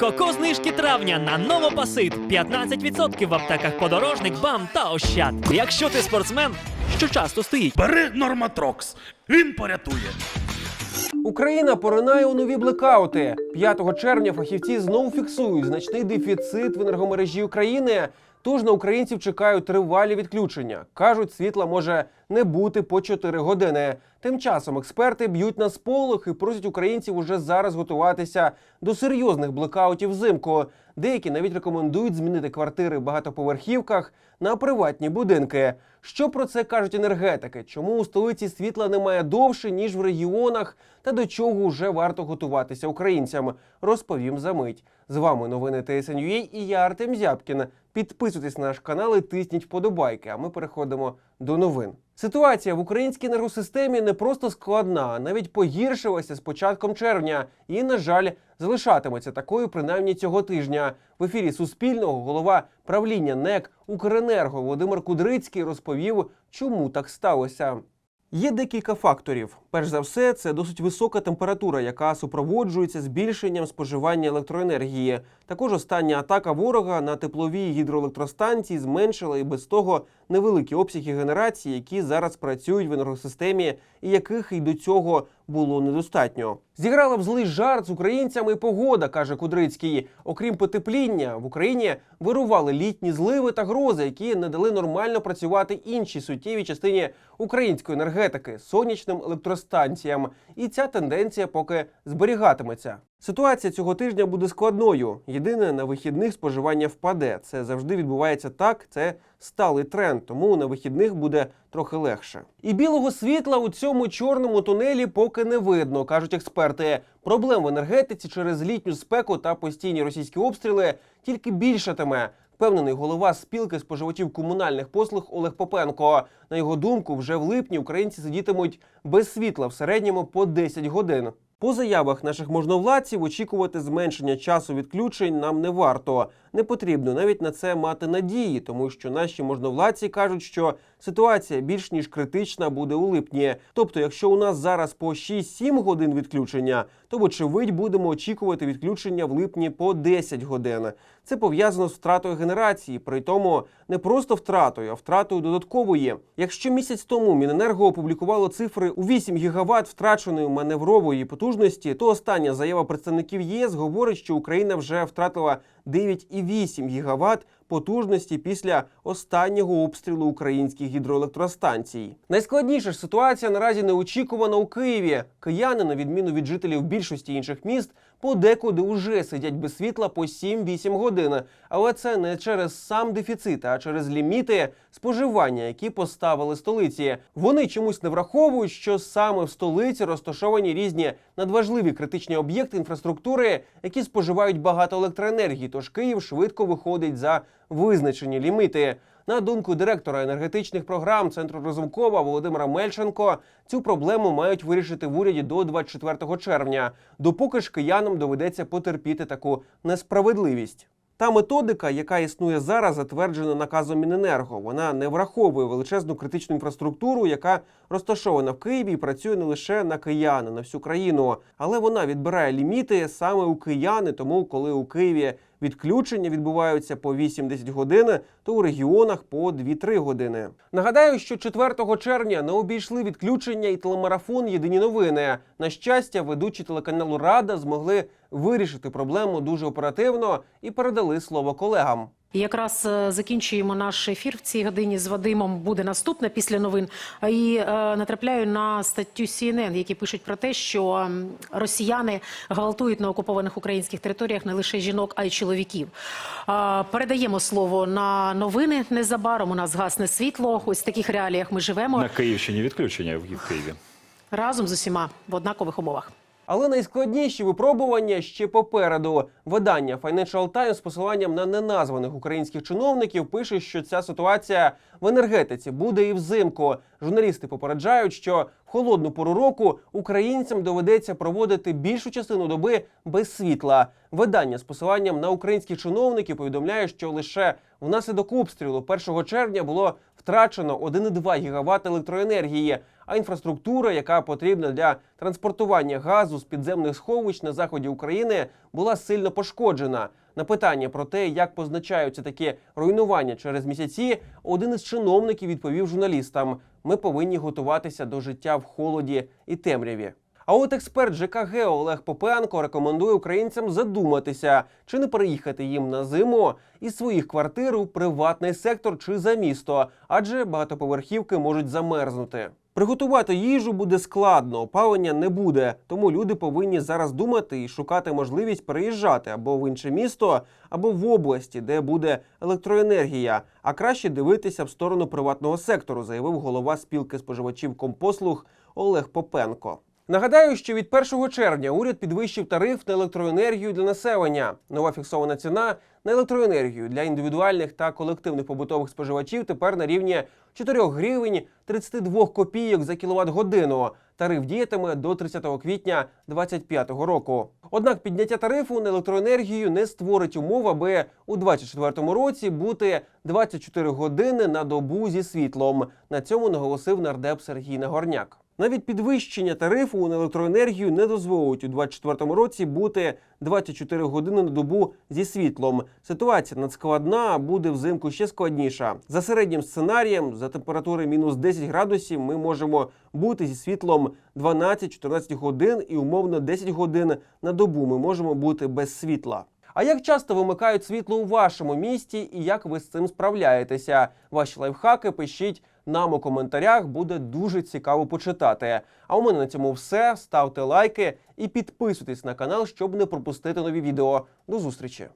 Коко знижки травня на новопасит 15% в аптеках подорожник, бам та ощад. Якщо ти спортсмен, що часто стоїть. Бери Норматрокс, він порятує. Україна поринає у нові блекаути. 5 червня фахівці знову фіксують значний дефіцит в енергомережі України. Тож на українців чекають тривалі відключення. кажуть, світла може не бути по 4 години. Тим часом експерти б'ють на сполох і просять українців уже зараз готуватися до серйозних блекаутів взимку. Деякі навіть рекомендують змінити квартири в багатоповерхівках на приватні будинки. Що про це кажуть енергетики? Чому у столиці світла немає довше ніж в регіонах? Та до чого вже варто готуватися українцям? Розповім за мить. З вами новини ТСНЮА і я Артем Зябкін. Підписуйтесь на наш канал і тисніть вподобайки. А ми переходимо до новин. Ситуація в українській енергосистемі не просто складна, а навіть погіршилася з початком червня і, на жаль, залишатиметься такою принаймні цього тижня. В ефірі Суспільного голова правління НЕК Укренерго Володимир Кудрицький розповів, чому так сталося. Є декілька факторів. Перш за все, це досить висока температура, яка супроводжується збільшенням споживання електроенергії. Також остання атака ворога на теплові гідроелектростанції зменшила і без того невеликі обсяги генерації, які зараз працюють в енергосистемі, і яких і до цього було недостатньо. Зіграла в злий жарт з українцями погода, каже Кудрицький. Окрім потепління, в Україні вирували літні зливи та грози, які не дали нормально працювати іншій суттєвій частині української енергетики сонячним електростанціям. І ця тенденція поки зберігатиметься. Ситуація цього тижня буде складною. Єдине на вихідних споживання впаде. Це завжди відбувається так. Це сталий тренд, тому на вихідних буде трохи легше. І білого світла у цьому чорному тунелі поки не видно, кажуть експерти. Проблем в енергетиці через літню спеку та постійні російські обстріли тільки більшатиме. Впевнений голова спілки споживачів комунальних послуг Олег Попенко. На його думку, вже в липні українці сидітимуть без світла в середньому по 10 годин. По заявах наших можновладців очікувати зменшення часу відключень нам не варто. Не потрібно навіть на це мати надії, тому що наші можновладці кажуть, що ситуація більш ніж критична буде у липні. Тобто, якщо у нас зараз по 6-7 годин відключення, то вочевидь будемо очікувати відключення в липні по 10 годин. Це пов'язано з втратою генерації, при тому не просто втратою, а втратою додаткової. Якщо місяць тому Міненерго опублікувало цифри у 8 гігават втраченої маневрової потужності, то остання заява представників ЄС говорить, що Україна вже втратила 9,8 гігават потужності після останнього обстрілу українських гідроелектростанцій. Найскладніша ж ситуація наразі неочікувана у Києві. Кияни, на відміну від жителів більшості інших міст, подекуди уже сидять без світла по 7-8 годин. Але це не через сам дефіцит, а через ліміти споживання, які поставили столиці. Вони чомусь не враховують, що саме в столиці розташовані різні надважливі критичні об'єкти інфраструктури, які споживають багато електроенергії. Тож Київ швидко виходить за визначені ліміти. На думку директора енергетичних програм центру Розумкова Володимира Мельченко, цю проблему мають вирішити в уряді до 24 червня. Допоки ж киянам доведеться потерпіти таку несправедливість. Та методика, яка існує зараз, затверджена наказом Міненерго. Вона не враховує величезну критичну інфраструктуру, яка розташована в Києві і працює не лише на кияни, на всю країну, але вона відбирає ліміти саме у кияни. Тому, коли у Києві відключення відбуваються по 8-10 годин, то у регіонах по 2-3 години. Нагадаю, що 4 червня не обійшли відключення і телемарафон Єдині новини. На щастя, ведучі телеканалу Рада змогли вирішити проблему дуже оперативно і передали слово колегам. І Якраз е, закінчуємо наш ефір в цій годині з Вадимом. Буде наступне після новин. І е, натрапляю на статтю CNN, які пишуть про те, що росіяни гвалтують на окупованих українських територіях не лише жінок, а й чоловіків. А, передаємо слово на новини. Незабаром у нас гасне світло. Ось в таких реаліях ми живемо На Київщині відключення в Києві. разом з усіма в однакових умовах. Але найскладніші випробування ще попереду. Видання Financial Times з посиланням на неназваних українських чиновників пише, що ця ситуація в енергетиці буде і взимку. Журналісти попереджають, що в холодну пору року українцям доведеться проводити більшу частину доби без світла. Видання з посиланням на українських чиновників повідомляє, що лише внаслідок обстрілу 1 червня було втрачено 1,2 гігават електроенергії. А інфраструктура, яка потрібна для транспортування газу з підземних сховищ на заході України, була сильно пошкоджена. На питання про те, як позначаються такі руйнування через місяці, один із чиновників відповів журналістам: ми повинні готуватися до життя в холоді і темряві. А от експерт ЖКГ Олег Попенко рекомендує українцям задуматися, чи не переїхати їм на зиму із своїх квартир у приватний сектор чи за місто, адже багатоповерхівки можуть замерзнути. Приготувати їжу буде складно, опалення не буде, тому люди повинні зараз думати і шукати можливість переїжджати або в інше місто, або в області, де буде електроенергія. А краще дивитися в сторону приватного сектору, заявив голова спілки споживачів компослуг Олег Попенко. Нагадаю, що від 1 червня уряд підвищив тариф на електроенергію для населення. Нова фіксована ціна на електроенергію для індивідуальних та колективних побутових споживачів тепер на рівні 4 гривень 32 копійок за кіловат годину. Тариф діятиме до 30 квітня 2025 року. Однак підняття тарифу на електроенергію не створить умов, аби у 2024 році бути 24 години на добу зі світлом. На цьому наголосив нардеп Сергій Нагорняк. Навіть підвищення тарифу на електроенергію не дозволить у 2024 році бути 24 години на добу зі світлом. Ситуація надскладна, а буде взимку ще складніша. За середнім сценарієм, за температури мінус 10 градусів, ми можемо бути зі світлом 12-14 годин і умовно 10 годин на добу. Ми можемо бути без світла. А як часто вимикають світло у вашому місті і як ви з цим справляєтеся? Ваші лайфхаки пишіть нам у коментарях, буде дуже цікаво почитати. А у мене на цьому все. Ставте лайки і підписуйтесь на канал, щоб не пропустити нові відео. До зустрічі!